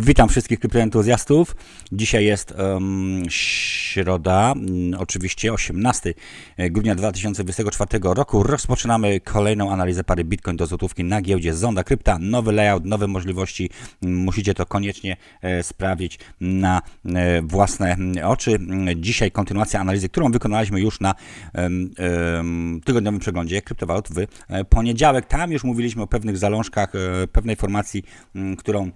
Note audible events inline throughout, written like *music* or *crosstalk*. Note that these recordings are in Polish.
Witam wszystkich kryptoentuzjastów. Dzisiaj jest em, środa, mm, oczywiście 18 grudnia 2024 roku. Rozpoczynamy kolejną analizę pary Bitcoin do złotówki na giełdzie Zonda Krypta. Nowy layout, nowe możliwości. Musicie to koniecznie e, sprawdzić na e, własne oczy. Dzisiaj kontynuacja analizy, którą wykonaliśmy już na em, em, tygodniowym przeglądzie kryptowalut w e, poniedziałek. Tam już mówiliśmy o pewnych zalążkach, e, pewnej formacji, m, którą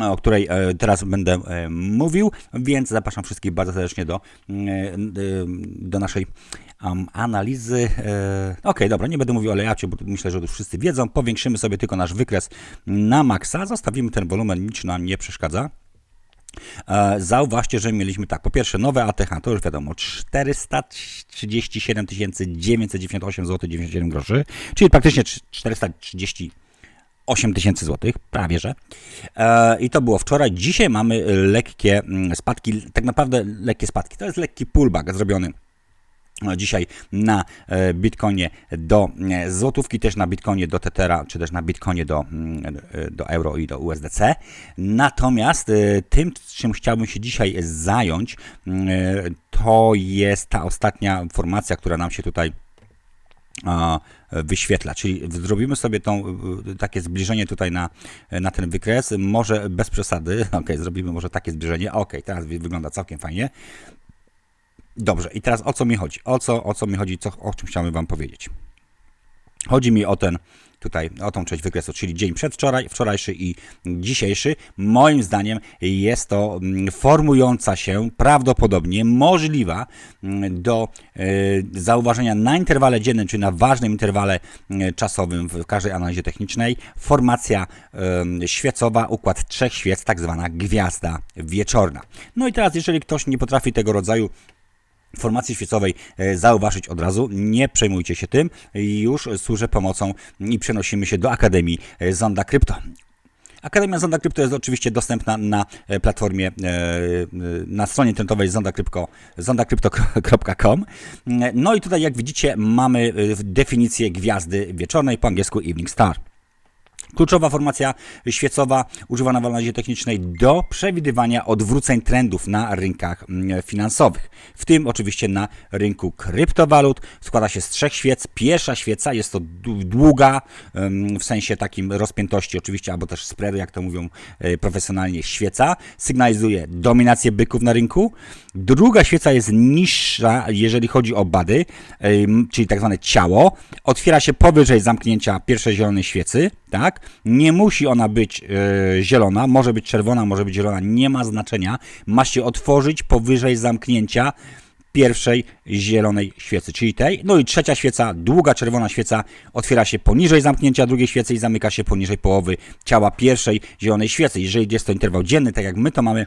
o której e, teraz będę e, mówił, więc zapraszam wszystkich bardzo serdecznie do, e, do naszej um, analizy. Okej, dobra, nie będę mówił o layoutie, bo myślę, że już wszyscy wiedzą. Powiększymy sobie tylko nasz wykres na maksa, zostawimy ten wolumen, nic nam nie przeszkadza. Zauważcie, że mieliśmy tak, po pierwsze nowe ATH, to już wiadomo, 437 998 zł 97 groszy, czyli praktycznie 430 8 tysięcy złotych, prawie że. E, I to było wczoraj. Dzisiaj mamy lekkie mm, spadki, tak naprawdę lekkie spadki. To jest lekki pullback zrobiony e, dzisiaj na e, Bitcoinie do e, złotówki, też na Bitcoinie do Tethera, czy też na Bitcoinie do, mm, e, do euro i do USDC. Natomiast tym, czym chciałbym się dzisiaj zająć, mm, to jest ta ostatnia formacja, która nam się tutaj wyświetla. Czyli zrobimy sobie tą, takie zbliżenie tutaj na, na ten wykres, może bez przesady, *laughs* ok, zrobimy może takie zbliżenie, ok, teraz wy- wygląda całkiem fajnie. Dobrze, i teraz o co mi chodzi? O co, o co mi chodzi, co, o czym chciałbym Wam powiedzieć? Chodzi mi o ten tutaj, o tą część wykresu, czyli dzień przedwczoraj, wczorajszy i dzisiejszy. Moim zdaniem jest to mm, formująca się prawdopodobnie możliwa mm, do e, zauważenia na interwale dziennym, czy na ważnym interwale e, czasowym w każdej analizie technicznej. Formacja świecowa, układ trzech świec, tak zwana gwiazda wieczorna. No i teraz, jeżeli ktoś nie potrafi tego rodzaju formacji świecowej e, zauważyć od razu. Nie przejmujcie się tym. Już służę pomocą i przenosimy się do Akademii e, Zonda Krypto. Akademia Zonda Krypto jest oczywiście dostępna na e, platformie, na stronie internetowej zondakrypto, zondakrypto.com. No i tutaj jak widzicie mamy definicję gwiazdy wieczornej, po angielsku Evening Star. Kluczowa formacja świecowa używana w analizie technicznej do przewidywania odwróceń trendów na rynkach mm, finansowych, w tym oczywiście na rynku kryptowalut. Składa się z trzech świec. Pierwsza świeca jest to długa, em, w sensie takim rozpiętości oczywiście, albo też spreadu, jak to mówią e, profesjonalnie, świeca. Sygnalizuje dominację byków na rynku. Druga świeca jest niższa, jeżeli chodzi o bady, em, czyli tak zwane ciało. Otwiera się powyżej zamknięcia pierwszej zielonej świecy, tak? Nie musi ona być e, zielona, może być czerwona, może być zielona, nie ma znaczenia. Ma się otworzyć powyżej zamknięcia pierwszej zielonej świecy, czyli tej. No i trzecia świeca, długa czerwona świeca, otwiera się poniżej zamknięcia drugiej świecy i zamyka się poniżej połowy ciała pierwszej zielonej świecy. Jeżeli jest to interwał dzienny, tak jak my to mamy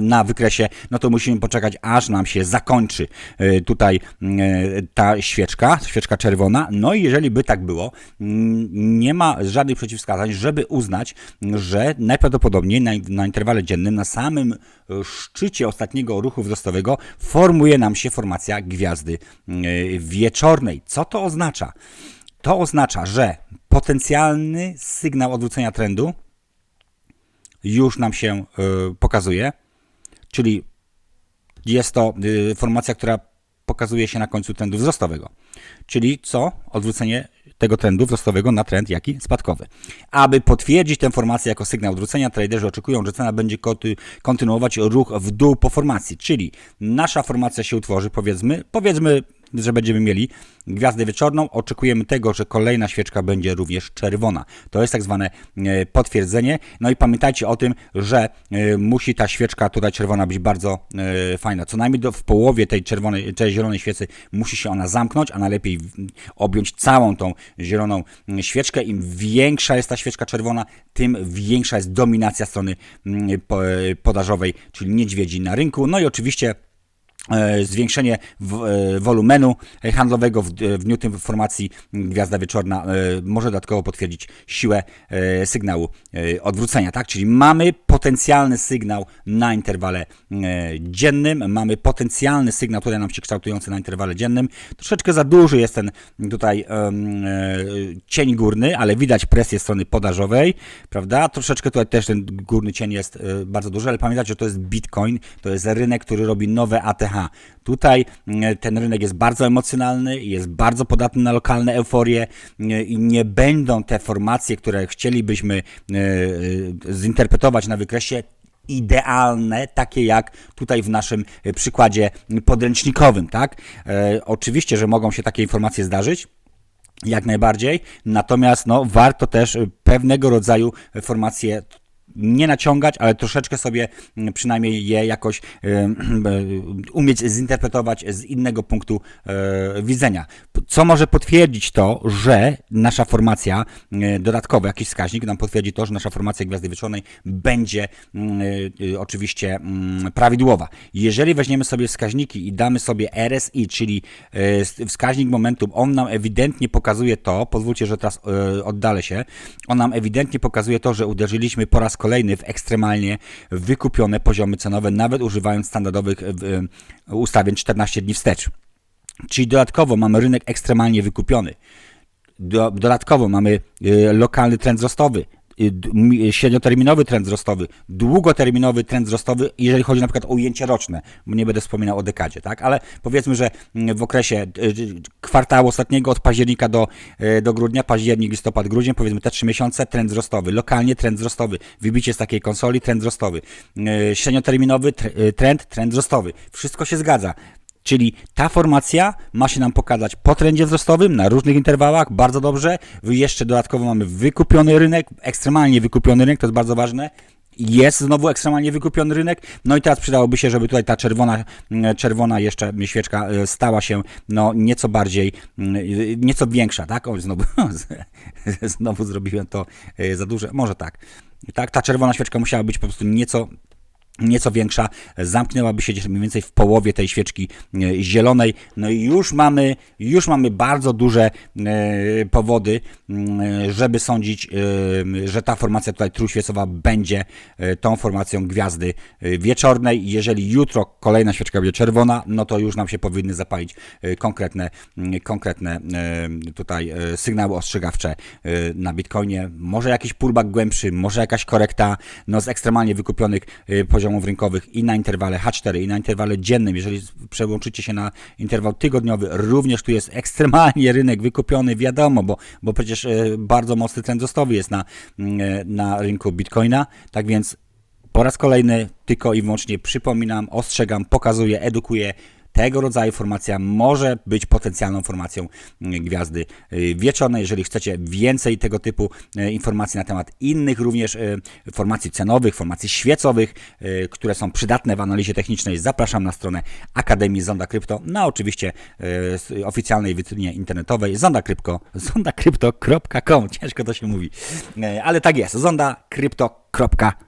na wykresie, no to musimy poczekać, aż nam się zakończy e, tutaj e, ta świeczka, świeczka czerwona. No i jeżeli by tak było, mm, nie ma żadnych przeciwwskazań, żeby uznać, że najprawdopodobniej na, na interwale dziennym, na samym e, szczycie ostatniego ruchu wzrostowego formuje nam się formacja gwiazdy wieczornej. Co to oznacza? To oznacza, że potencjalny sygnał odwrócenia trendu już nam się y, pokazuje, czyli jest to y, formacja, która pokazuje się na końcu trendu wzrostowego. Czyli co? Odwrócenie tego trendu wzrostowego na trend jaki? Spadkowy. Aby potwierdzić tę formację jako sygnał odwrócenia, traderzy oczekują, że cena będzie konty- kontynuować ruch w dół po formacji, czyli nasza formacja się utworzy, powiedzmy, powiedzmy, że będziemy mieli gwiazdę wieczorną, oczekujemy tego, że kolejna świeczka będzie również czerwona. To jest tak zwane e, potwierdzenie. No i pamiętajcie o tym, że e, musi ta świeczka tutaj czerwona być bardzo e, fajna. Co najmniej do, w połowie tej czerwonej, tej zielonej świecy musi się ona zamknąć, a najlepiej objąć całą tą zieloną mm, świeczkę. Im większa jest ta świeczka czerwona, tym większa jest dominacja strony mm, po- podażowej, czyli niedźwiedzi na rynku. No i oczywiście zwiększenie w, e, wolumenu handlowego w, w dniu tym formacji Gwiazda Wieczorna e, może dodatkowo potwierdzić siłę e, sygnału e, odwrócenia, tak? Czyli mamy potencjalny sygnał na interwale e, dziennym, mamy potencjalny sygnał tutaj nam się kształtujący na interwale dziennym. Troszeczkę za duży jest ten tutaj e, cień górny, ale widać presję strony podażowej, prawda? Troszeczkę tutaj też ten górny cień jest e, bardzo duży, ale pamiętajcie, że to jest Bitcoin, to jest rynek, który robi nowe ATH. Tutaj ten rynek jest bardzo emocjonalny, jest bardzo podatny na lokalne euforie i nie będą te formacje, które chcielibyśmy zinterpretować na wykresie idealne, takie jak tutaj w naszym e, przykładzie podręcznikowym, tak? E, oczywiście, że mogą się takie informacje zdarzyć, jak najbardziej, natomiast no, warto też y, pewnego rodzaju formacje nie naciągać, ale troszeczkę sobie mm, przynajmniej je jakoś *clears throat* umieć zinterpretować z innego punktu y, widzenia. Co może potwierdzić to, że nasza formacja, y, dodatkowo jakiś wskaźnik nam potwierdzi to, że nasza formacja Gwiazdy Wieczornej będzie mm, y, oczywiście mm, prawidłowa. Jeżeli weźmiemy sobie wskaźniki i damy sobie RSI, czyli wskaźnik momentum, on nam ewidentnie pokazuje to, pozwólcie, że teraz oddalę się, on nam ewidentnie pokazuje to, że uderzyliśmy po raz kolejny w ekstremalnie wykupione poziomy cenowe, nawet używając standardowych y, ustawień 14 dni wstecz. Czyli dodatkowo mamy rynek ekstremalnie wykupiony. Do, dodatkowo mamy y, lokalny trend wzrostowy, średnioterminowy trend wzrostowy, długoterminowy trend wzrostowy, jeżeli chodzi na przykład o ujęcie roczne, nie będę wspominał o dekadzie, tak? Ale powiedzmy, że mm, w okresie y, y, kwartału ostatniego od października do, y, do grudnia, październik, listopad, grudzień, powiedzmy te trzy miesiące, trend wzrostowy, lokalnie trend wzrostowy, wybicie z takiej konsoli, trend wzrostowy, y, średnioterminowy tr- y, trend, trend wzrostowy. Wszystko się zgadza. Czyli ta formacja ma się nam pokazać po trendzie wzrostowym na różnych interwałach, bardzo dobrze. Jeszcze dodatkowo mamy wykupiony rynek, ekstremalnie wykupiony rynek, to jest bardzo ważne. Jest znowu ekstremalnie wykupiony rynek. No i teraz przydałoby się, żeby tutaj ta czerwona, mm, czerwona jeszcze świeczka e, stała się no, nieco bardziej, mm, nieco większa, tak? O, znowu, *laughs* znowu zrobiłem to e, za duże. Może tak. Tak, ta czerwona świeczka musiała być po prostu nieco nieco większa, zamknęłaby się mniej więcej w połowie tej świeczki e, zielonej. No i już mamy, już mamy bardzo duże e, powody, m, żeby sądzić, e, że ta formacja tutaj trójświecowa będzie tą formacją gwiazdy wieczornej. Jeżeli jutro kolejna świeczka będzie czerwona, no to już nam się powinny zapalić konkretne, m, konkretne tutaj sygnały ostrzegawcze na Bitcoinie. Może jakiś pullback głębszy, może jakaś korekta no, z ekstremalnie wykupionych e, poziomów rynkowych i na interwale H4 i na interwale dziennym. Jeżeli przełączycie się na interwał tygodniowy, również tu jest ekstremalnie *laughs* rynek wykupiony, wiadomo, bo, bo przecież e, bardzo mocny trend wzrostowy jest na, mm, e, na rynku Bitcoina. Tak więc po raz kolejny tylko i wyłącznie przypominam, ostrzegam, pokazuję, edukuję. Tego rodzaju formacja może być potencjalną formacją mm, gwiazdy y, wieczornej. Jeżeli chcecie więcej tego typu y, informacji na temat innych również y, formacji cenowych, formacji świecowych, y, które są przydatne w analizie technicznej, zapraszam na stronę Akademii Zonda Krypto, na oczywiście oficjalnej witrynie internetowej zondakrypto, *laughs* zondakrypto.com. Ciężko to się mówi, ale tak jest, zondakrypto.com.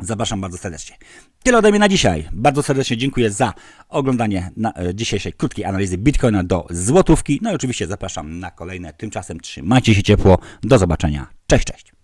Zapraszam bardzo serdecznie. Tyle ode mnie na dzisiaj. Bardzo serdecznie dziękuję za oglądanie e, dzisiejszej krótkiej analizy Bitcoina do złotówki. No i oczywiście zapraszam na kolejne. Tymczasem trzymajcie się ciepło. Do zobaczenia. Cześć, cześć.